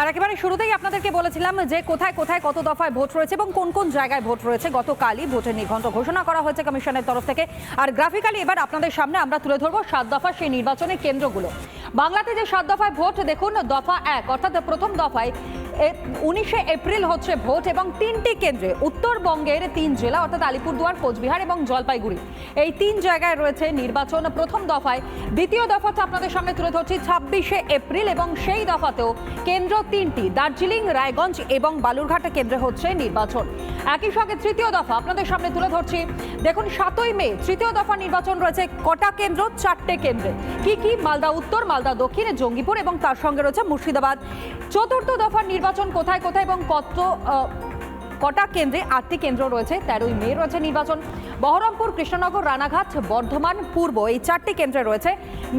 আর একেবারে শুরুতেই আপনাদেরকে বলেছিলাম যে কোথায় কোথায় কত দফায় ভোট রয়েছে এবং কোন কোন জায়গায় ভোট রয়েছে। গতকালই ভোটের নির্ঘণ্ট ঘোষণা করা হয়েছে কমিশনের তরফ থেকে। আর গ্রাফিক্যালি এবার আপনাদের সামনে আমরা তুলে ধরবো সাত দফা সেই নির্বাচনের কেন্দ্রগুলো। বাংলাতে যে সাত দফায় ভোট, দেখুন দফা এক, অর্থাৎ প্রথম দফায় উনিশে এপ্রিল হচ্ছে ভোট এবং তিনটি কেন্দ্রে উত্তরবঙ্গের তিন জেলা, অর্থাৎ আলিপুরদুয়ার, কোচবিহার এবং জলপাইগুড়ি। এই তিন জায়গায় রয়েছে নির্বাচন প্রথম দফায়। দ্বিতীয় দফাটা আপনাদের সামনে তুলে ধরছি ছাব্বিশে এপ্রিল এবং সেই দফাতেও কেন্দ্র তিনটি, দার্জিলিং, রায়গঞ্জ এবং বালুরঘাট কেন্দ্রে হচ্ছে নির্বাচন। একই সঙ্গে তৃতীয় দফা আপনাদের সামনে তুলে ধরছি। দেখুন, সাতই মে, তৃতীয় দফা নির্বাচন রয়েছে কটা কেন্দ্র, চারটে কেন্দ্রে। কি কি? মালদা উত্তর, মালদা দক্ষিণে, জঙ্গিপুর এবং তার সঙ্গে রয়েছে মুর্শিদাবাদ। চতুর্থ দফার নির্বাচন কোথায় কোথায় এবং কত কটা কেন্দ্রে আটটি কেন্দ্র রয়েছে? তেরোই মে রয়েছে নির্বাচন। বহরমপুর, কৃষ্ণনগর, রানাঘাট, বর্ধমান, পূর্ব এই চারটি কেন্দ্রে রয়েছে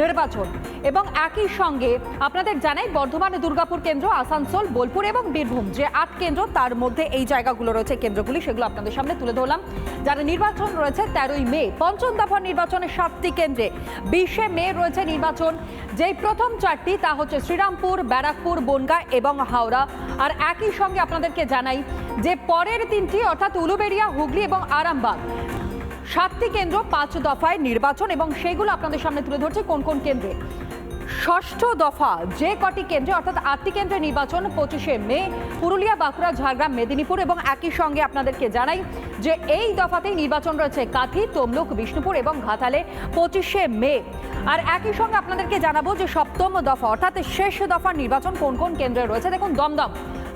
নির্বাচন। এবং একই সঙ্গে আপনাদের জানাই বর্ধমান, দুর্গাপুর কেন্দ্র, আসানসোল, বোলপুর এবং বীরভূম যে আট কেন্দ্র, তার মধ্যে এই জায়গাগুলো রয়েছে কেন্দ্রগুলি, সেগুলো আপনাদের সামনে তুলে ধরলাম। যারা নির্বাচন রয়েছে তেরোই মে, পঞ্চম দফার নির্বাচনের সাতটি কেন্দ্রে। বিশে মে রয়েছে নির্বাচন। যেই প্রথম চারটি, তা হচ্ছে শ্রীরামপুর, ব্যারাকপুর, বনগাঁ এবং হাওড়া। আর একই সঙ্গে আপনাদেরকে জানাই যে পরের তিনটি, অর্থাৎ উলুবেড়িয়া, হুগলি এবং আরামবাগ। সাতটি কেন্দ্র, পাঁচ দফায় নির্বাচন এবং সেগুলো আপনাদের সামনে তুলে ধরছে কোন কোন কেন্দ্রে। ষষ্ঠ দফা, যে কটি কেন্দ্রে, অর্থাৎ আটটি কেন্দ্রে নির্বাচন, পঁচিশে মে, পুরুলিয়া, বাঁকুড়া, ঝাড়গ্রাম, মেদিনীপুর এবং একই সঙ্গে আপনাদেরকে জানাই যে এই দফাতেই নির্বাচন রয়েছে কাঁথি, তমলুক, বিষ্ণুপুর এবং ঘাটালে পঁচিশে মে। আর একই সঙ্গে আপনাদেরকে জানাব যে সপ্তম দফা, অর্থাৎ শেষ দফার নির্বাচন কোন কোন কেন্দ্রে রয়েছে। দেখুন, দমদম।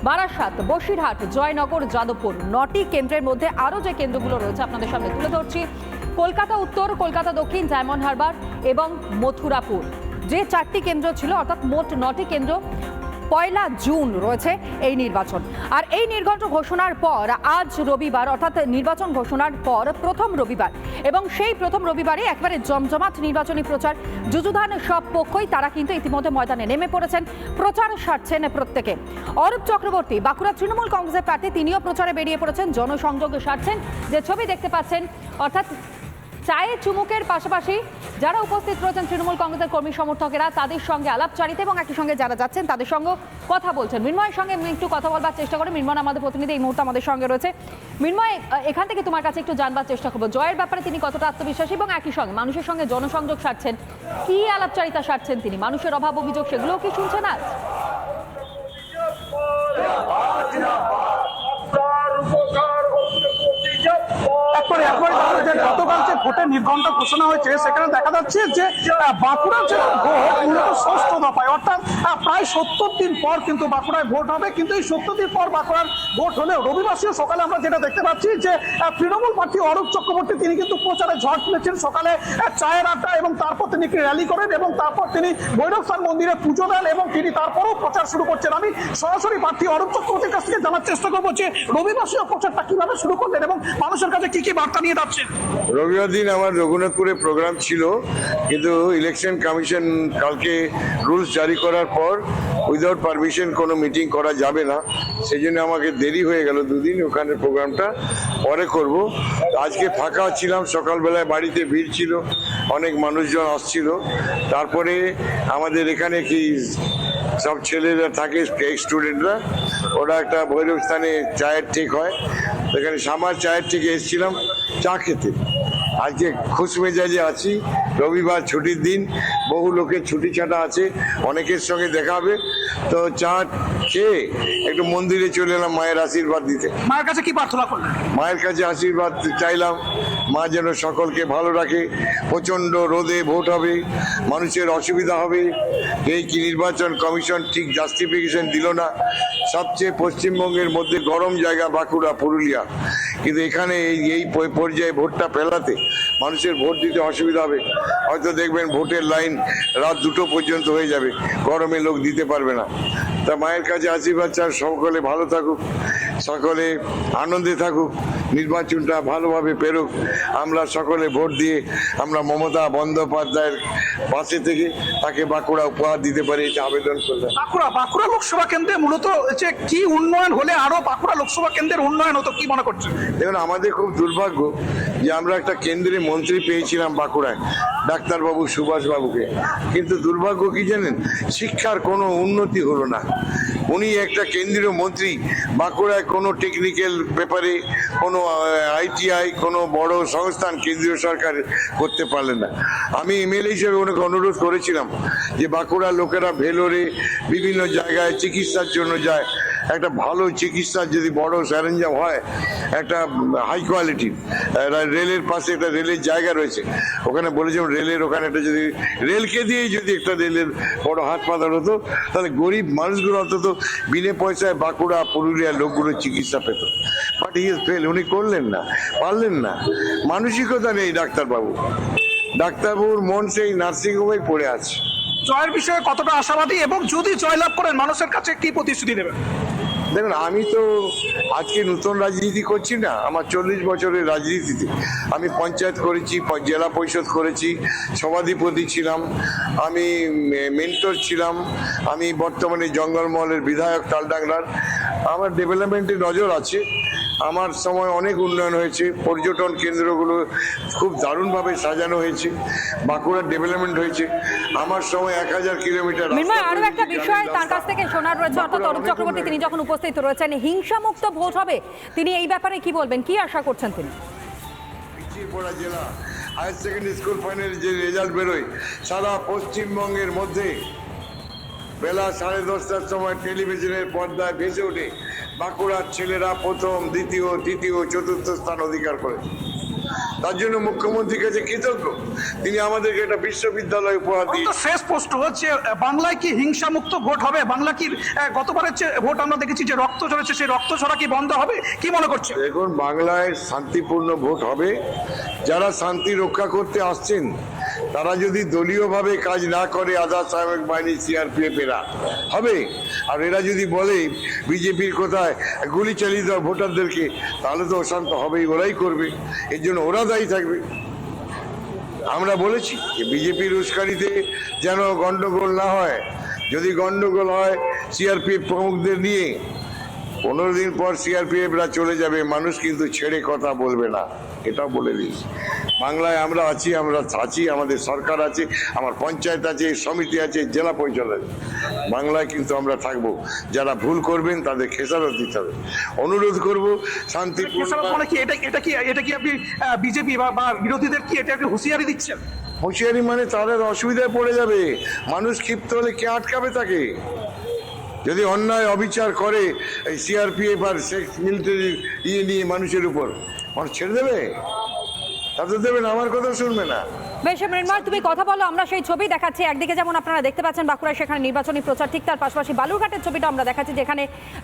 বারাসাত, বসিরহাট, জয়নগর, যাদবপুর নটি কেন্দ্রের মধ্যে আরও যে কেন্দ্রগুলো রয়েছে আপনাদের সামনে তুলে ধরছি। কলকাতা উত্তর, কলকাতা দক্ষিণ, ডায়মন্ড হারবার এবং মথুরাপুর। যে চারটি কেন্দ্র ছিল, অর্থাৎ মোট নটি কেন্দ্র পয়লা জুন রয়েছে এই নির্বাচন। আর এই নির্ঘণ্ট ঘোষণার পর আজ রবিবার, অর্থাৎ নির্বাচন ঘোষণার পর প্রথম রবিবার, এবং সেই প্রথম রবিবারে একবারে জমজমাট নির্বাচনী প্রচার যুযুধান সব পক্ষই, তারা কিন্তু ইতিমধ্যে ময়দানে নেমে পড়েছেন, প্রচার সারছেন প্রত্যেকে। অরূপ চক্রবর্তী, বাঁকুড়া তৃণমূল কংগ্রেসের প্রার্থী তিনিও প্রচারে বেরিয়ে পড়েছেন, জনসংযোগ সারছেন, যে ছবি দেখতে পাচ্ছেন, অর্থাৎ চায়ে চুমুকের পাশাপাশি যারা উপস্থিত রয়েছেন তৃণমূল কংগ্রেসের কর্মী সমর্থকেরা, তাদের সঙ্গে আলাপচারিতা এবং একই সঙ্গে যারা যাচ্ছেন, তাদের সঙ্গে কথা বলছেন। মিনময়ের সঙ্গে একটু কথা বলবার চেষ্টা করি। মিনময় আমাদের প্রতিনিধি, এই মুহূর্তে আমাদের সঙ্গে রয়েছে। মিনময় এখান থেকে তোমার কাছে একটু জানবার চেষ্টা করব। জয়ের ব্যাপারে তিনি কতটা আত্মবিশ্বাসী এবং একই সঙ্গে মানুষের সঙ্গে জনসংযোগ সারছেন, কি আলাপচারিতা সারছেন তিনি? মানুষের অভাব অভিযোগ, সেগুলোও কি শুনছেন আজ একবারে একবারে দাঁড়ানো যায় যে নির্ঘণ্ট ঘোষণা হয়েছে। সেখানে দেখা যাচ্ছে যে বাঁকুড়ার যে ভোট মূলত ষষ্ঠ দফায়। অর্থাৎ প্রায় সত্তর দিন পর কিন্তু বাঁকুড়ায় ভোট হবে। কিন্তু এই সত্তর দিন পর বাঁকুড়ার ভোট হলেও রবিবাসীয় সকালে আমরা যেটা দেখতে পাচ্ছি যে তৃণমূল প্রার্থী অরূপ চক্রবর্তী তিনি কিন্তু প্রচারে ঝড় তুলেছেন সকালে চায়ের আড্ডা এবং তারপর তিনি একটি র্যালি করেন এবং তারপর তিনি ভৈরবস্থান মন্দিরে পুজো দেন এবং তিনি তারপরেও প্রচার শুরু করছেন। আমি সরাসরি প্রার্থী অরূপ চক্রবর্তীর কাছ থেকে জানার চেষ্টা করব যে, রবিবাসীয় প্রচারটা কীভাবে শুরু করলেন এবং মানুষের কাছে কি কি বার্তা নিয়ে যাচ্ছেন? রবিবার দিন আমার রঘুনাথপুরে প্রোগ্রাম ছিল, কিন্তু ইলেকশন কমিশন কালকে রুলস জারি করার পর উইদাউট পারমিশন কোনো মিটিং করা যাবে না। সেই জন্য আমাকে দেরি হয়ে গেল দুদিন ওখানে প্রোগ্রামটা পরে করব। আজকে ফাঁকা ছিলাম, সকালবেলায় বাড়িতে ভিড় ছিল, অনেক মানুষজন আসছিল। তারপরে আমাদের এখানে কি সব ছেলেরা থাকে স্টুডেন্টরা ওরা একটা ভৈরব স্থানে চায়ের ঠিক হয়। এখানে সামার চায়ের থেকে এসেছিলাম। চা খেতে আজকে খুশ মেজাজে আছি। রবিবার ছুটির দিন। বহু লোকের ছুটি ছাটা আছে। অনেকের সঙ্গে দেখা হবে। তো চা খেয়ে একটু মন্দিরে চলে এলাম মায়ের আশীর্বাদ দিতে মায়ের কাছে কি প্রার্থনা করলেন? মায়ের কাছে আশীর্বাদ চাইলাম। মা যেন সকলকে ভালো রাখে, প্রচণ্ড রোদে ভোট হবে, মানুষের অসুবিধা হবে। এই কি নির্বাচন কমিশন ঠিক জাস্টিফিকেশন দিল না। সবচেয়ে পশ্চিমবঙ্গের মধ্যে গরম জায়গা বাঁকুড়া, পুরুলিয়া। কিন্তু এখানে এই এই পর্যায়ে ভোটটা ফেলাতে মানুষের ভোট দিতে অসুবিধা হবে। হয়তো দেখবেন ভোটের লাইন রাত দুটো পর্যন্ত হয়ে যাবে। গরমে লোক দিতে পারবে না। তা মায়ের কাছে আশীর্বাদ চান, সকলে ভালো থাকুক। সকলে আনন্দে থাকুক নির্বাচনটা ভালোভাবে পেরুক। আমরা সকলে ভোট দিয়ে আমরা মমতা বন্দ্যোপাধ্যায়ের পাশে থেকে তাকে বাঁকুড়া উপহার দিতে পারি এটা আবেদন করলাম। বাঁকুড়া বাঁকুড়া লোকসভা কেন্দ্রে মূলত যে কি উন্নয়ন হলে আরও বাঁকুড়া লোকসভা কেন্দ্রের উন্নয়ন হতো কি মনে করছেন? দেখুন আমাদের খুব দুর্ভাগ্য যে আমরা একটা কেন্দ্রে মন্ত্রী পেয়েছিলাম বাঁকুড়ায় ডাক্তারবাবু সুভাষবাবুকে। কিন্তু দুর্ভাগ্য কি জানেন? শিক্ষার কোনো উন্নতি হলো না। উনি একটা কেন্দ্রীয় মন্ত্রী বাঁকুড়ায় কোনো টেকনিক্যাল ব্যাপারে, কোনো আইটিআই কোনো বড় সংস্থান কেন্দ্রীয় সরকার করতে পারলেন না। আমি এমএলএ হিসেবে ওনাকে অনুরোধ করেছিলাম যে বাঁকুড়ার লোকেরা ভেলোরে বিভিন্ন জায়গায় চিকিৎসার জন্য যায়। একটা ভালো চিকিৎসার যদি বড় স্যারেঞ্জাম হয়, একটা হাই কোয়ালিটির রেলের পাশে একটা রেলের জায়গা রয়েছে। ওখানে বলেছিলাম রেলের ওখানে একটা যদি, রেলকে দিয়েই যদি একটা রেলের বড় হাত হাসপাতাল হতো, তাহলে গরিব মানুষগুলো অন্তত বিনে পয়সায় বাঁকুড়া, পুরুলিয়ার লোকগুলো চিকিৎসা পেত। বাট ইয়ে ফেল উনি করলেন না, পারলেন না। মানসিকতা নেই ডাক্তারবাবু। ডাক্তারবাবুর মন সেই নার্সিংহোমেই পড়ে আছে। জয়ের বিষয়ে কতটা আশাবাদী এবং যদি জয়লাভ করেন, মানুষের কাছে কি প্রতিশ্রুতি দেবেন? দেখুন, আমি তো আজকে নতুন রাজনীতি করছি না, আমার চল্লিশ বছরের রাজনীতিতে। আমি পঞ্চায়েত করেছি জেলা পরিষদ করেছি, সভাধিপতি ছিলাম, আমি মেন্টর ছিলাম, আমি বর্তমানে জঙ্গলমহলের বিধায়ক তালডাংলার আমার ডেভেলপমেন্টে নজর আছে আমার সময় অনেক উন্নয়ন হয়েছে। পর্যটন কেন্দ্রগুলো খুব দারুণভাবে সাজানো হয়েছে। বাঁকুড়ার ডেভেলপমেন্ট হয়েছে। আমার সময় এক হাজার কিলোমিটার আরও একটা বিষয় তার কাছ থেকে শোনার রয়েছে। অর্থাৎ অরূপ চক্রবর্তী তিনি যখন উপস্থিত রয়েছেন হিংসামুক্ত ভোট হবে। তিনি এই ব্যাপারে কি বলবেন? কি আশা করছেন তিনি? পড়া জেলা হায়ার সেকেন্ডারি স্কুল ফাইনাল যে রেজাল্ট বেরোয় সারা পশ্চিমবঙ্গের মধ্যে বেলা সাড়ে দশটার সময় টেলিভিশনের পর্দায় ভেসে ওঠে। বাঁকুড়ার ছেলেরা প্রথম দ্বিতীয় তৃতীয় চতুর্থ স্থান অধিকার করেছে তার জন্য মুখ্যমন্ত্রীর কাছে কৃতজ্ঞ। তিনি আমাদেরকে একটা বিশ্ববিদ্যালয় উপহার দিয়েছেন। শেষ প্রশ্ন হচ্ছে বাংলায় কি হিংসা মুক্ত ভোট হবে? বাংলা কি গতবারের যে ভোট আমরা দেখেছি যে রক্ত ঝরেছে সেই রক্ত ছড়া কি বন্ধ হবে? কি মনে করছে দেখুন বাংলায় শান্তিপূর্ণ ভোট হবে। যারা শান্তি রক্ষা করতে আসছেন তারা যদি দলীয়ভাবে কাজ না করে আধা সাহেব বাহিনী, সিআরপিএফ এরা। হবে? আর এরা যদি বলে বিজেপির কোথায় গুলি চালিয়ে দেওয়া ভোটারদেরকে, তাহলে তো অশান্ত হবেই, ওরাই করবে। এর জন্য ওরা দায়ী থাকবে। আমরা বলেছি যে বিজেপির উস্কানিতে যেন গণ্ডগোল না হয়। যদি গণ্ডগোল হয় সিআরপিএফ প্রমুখদের নিয়ে, পনেরো দিন পর সিআরপিএফরা চলে যাবে, মানুষ কিন্তু ছেড়ে কথা বলবে না। এটাও বলে দিয়েছি বাংলায় আমরা আছি আমরা আছি আমাদের সরকার আছে আমার পঞ্চায়েত আছে সমিতি আছে জেলা পরিষদ আছে বাংলায় কিন্তু আমরা থাকব। যারা ভুল করবেন তাদের খেসারত দিতে হবে। অনুরোধ করব শান্তিপূর্ণ খেসারত মানে কি? এটা এটা কি এটা কি আপনি বিজেপি বা বিরোধীদের কি এটা হুঁশিয়ারি দিচ্ছেন? হুঁশিয়ারি মানে তাদের অসুবিধায় পড়ে যাবে। মানুষ ক্ষিপ্ত হলে কে আটকাবে তাকে? যদি অন্যায় অবিচার করে এই সিআরপিএফ আর সেক্স মিলিটারি ইয়ে নিয়ে মানুষের উপর। মানুষ ছেড়ে দেবে? তাদের দেবে না আমার কথা শুনবে না। বেশ মৃন্ময় তুমি কথা বলো, আমরা সেই ছবি দেখাচ্ছি। একদিকে যেমন আপনারা দেখতে পাচ্ছেন বাঁকুড়ায় সেখানে নির্বাচনী প্রচার, ঠিক তার পাশাপাশি বালুরঘাটের ছবিটা আমরা দেখাচ্ছি, যেখানে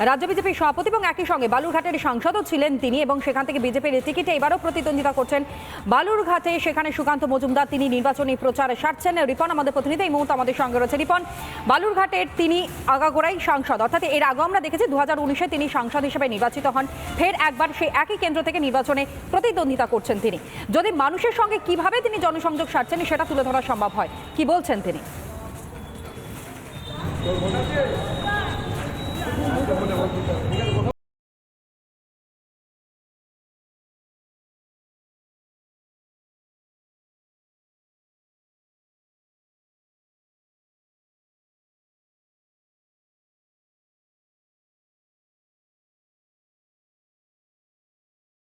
রাজ্য বিজেপির সভাপতি এবং একই সঙ্গে বালুরঘাটের সাংসদও ছিলেন তিনি এবং সেখান থেকে বিজেপির টিকিটে এবারও প্রতিদ্বন্দ্বিতা করছেন বালুরঘাটে। সেখানে সুকান্ত মজুমদার, তিনি নির্বাচনী প্রচারে সারছেন। রিপন, আমাদের প্রতিনিধি, এই মুহূর্তে আমাদের সঙ্গে রয়েছে রিপন। বালুরঘাটের তিনি আগাগোড়াই সাংসদ, অর্থাৎ এর আগে আমরা দেখেছি দু হাজার উনিশে তিনি সাংসদ হিসেবে নির্বাচিত হন। ফের একবার সেই একই কেন্দ্র থেকে নির্বাচনে প্রতিদ্বন্দ্বিতা করছেন তিনি। যদি মানুষের সঙ্গে কীভাবে তিনি জনসংযোগ সারছেন সেটা তুলে ধরা সম্ভব হয়। কি বলছেন তিনি?